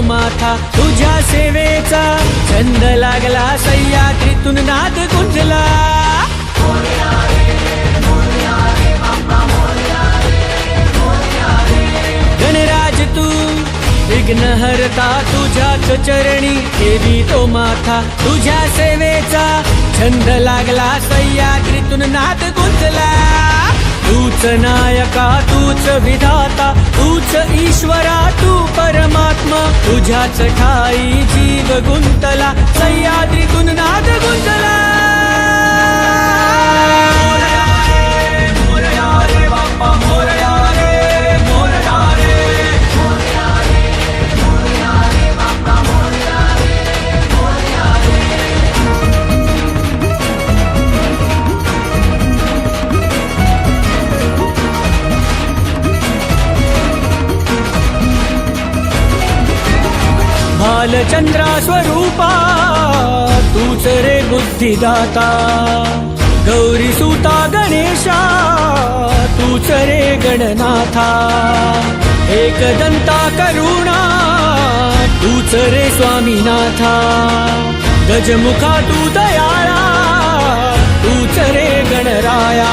माथा तुझ्या सेवेचा छंद लागला सह्याद्रीतून नाद गुंजला गणराज तू विघ्न तुझ्याच चरणी. देवी तो माथा तुझ्या सेवेचा छंद लागला सह्याद्रीतून नाद गुंजला तूच नायका तूच विधाता तूच ईश्वरा तू परमात्मा. तुझ्याच ठाई जीव गुंतला सह्याद्रीतून नाद चंद्रा स्वरूपा तूच रे बुद्धिदाता. गौरी सुता गणेशा तूच रे गणनाथा. एकदंता करुणा तूच रे स्वामीनाथा. गजमुखा तू दयाळा तूच रे गणराया.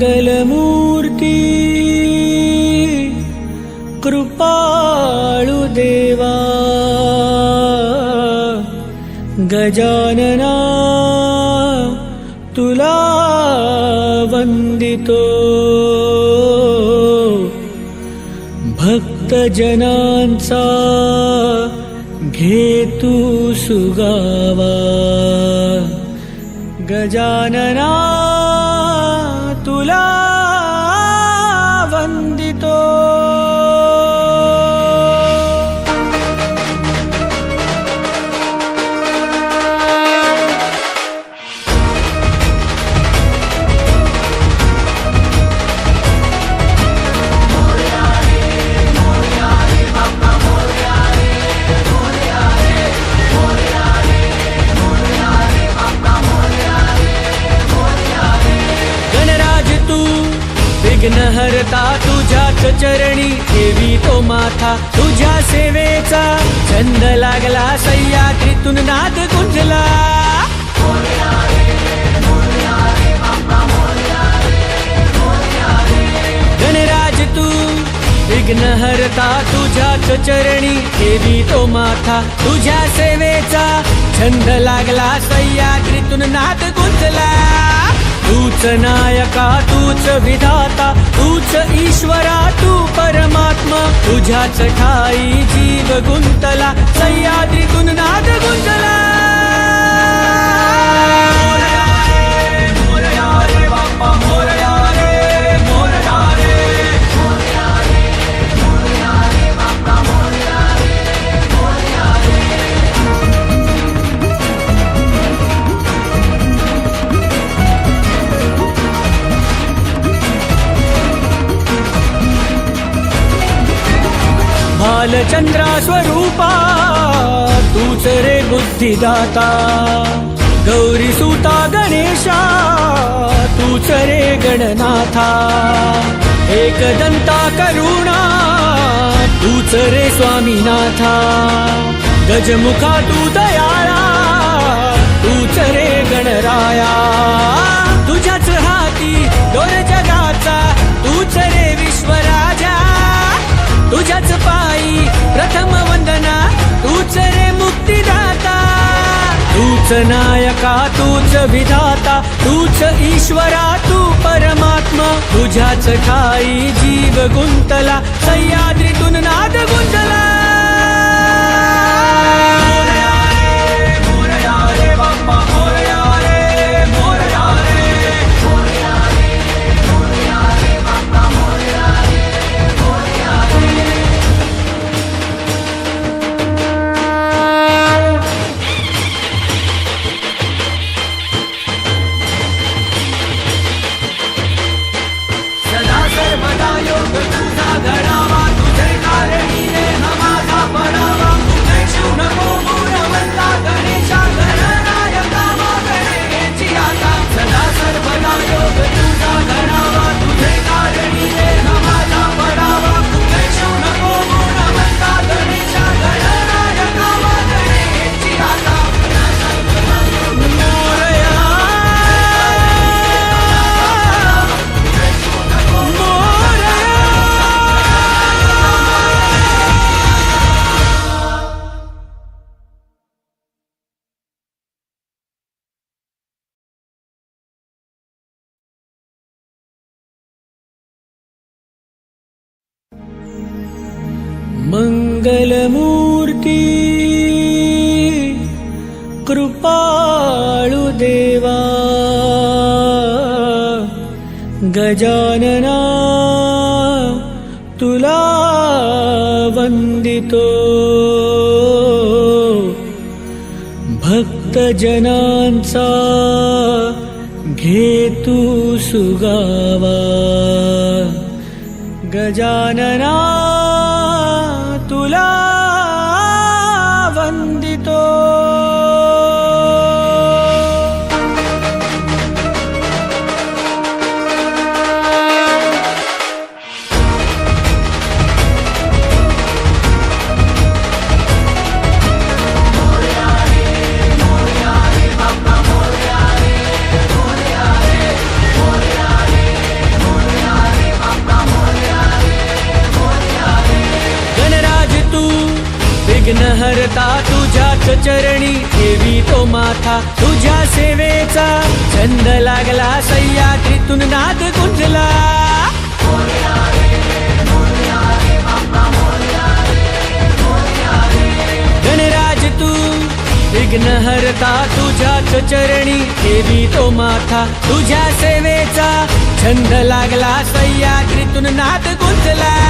मङ्गलमूर्ति कृपाळु देवा। गजानना तुला वन्दितो भक्तजनांचा घेतु सुगावा। गजानना चरणी ठेवी तो माथा तुझ्या सेवेचा छंद लागला सह्याद्रीतून नाद गुंजला. गणराज तू विघ्न हरता तुझ्याच चरणी ठेवी तो माथा तुझ्या सेवेचा छंद लागला सह्याद्रीतून नाद गुंजला. तूच नायका तूच विधाता तूच ईश्वरा तू परमात्मा. तुझ्याच ठाई जीव गुंतला सह्याद्रीतून नाद गुंजला स्वरूपा तूच रे बुद्धिदाता. गौरी सुता गणेशा तूच रे गणनाथा. एकदंता करुणा तूच रे स्वामीनाथा. गजमुखा तू दयाळा तूच रे गणराया. तूच नायका तूच विधाता तूच ईश्वरा तू परमात्मा. तुझ्याच ठाई जीव गुंतला सय्या कृपाळु देवा गजानना तुला वन्दितो। भक्तजनांचा घेतु सुगावा। गजानना सेवेचा छंद लागला सह्याद्रीतून नाद गुंजला. गणराज तू विघ्नहरता तुझ्याच चरणी. देवी तो माथा तुझ्या सेवेचा छंद लागला सह्याद्रीतून नाद गुंजला.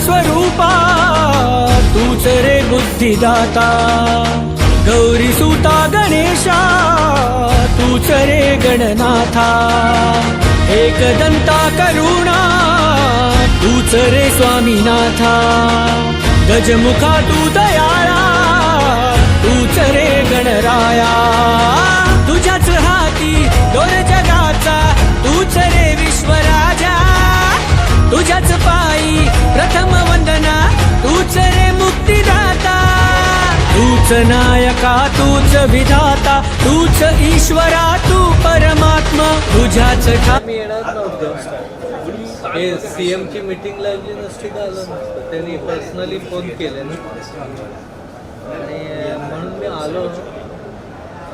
स्वरूपा तूच रे बुद्धिदाता. गौरी सुता गणेशा तूच रे गणनाथा. एकदंता करुणा तूच रे स्वामीनाथा. गजमुखा तू दयाळा तूच रे गणराया. तुझ्याच हाती दोर जगाचा तूच रे विश्वराजा. तुझ्याच पायी प्रथम वंदना तूच रे मुक्तीदाता. तूच नायका तूच विधाता तूच ईश्वरा तू परमात्मा. तुझ्याच खा मी येणार हे सी ची मीटिंग लागली नसती का आलं नसतं. त्यांनी पर्सनली फोन केले ना. आणि म्हणून मी आलो.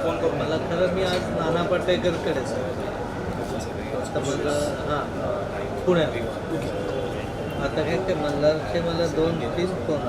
फोन करून मला खरं मी आज नाना पाटेकरकडे आता हां पुण्यात. आता काय ते मला ते मला दोन तीन फोन.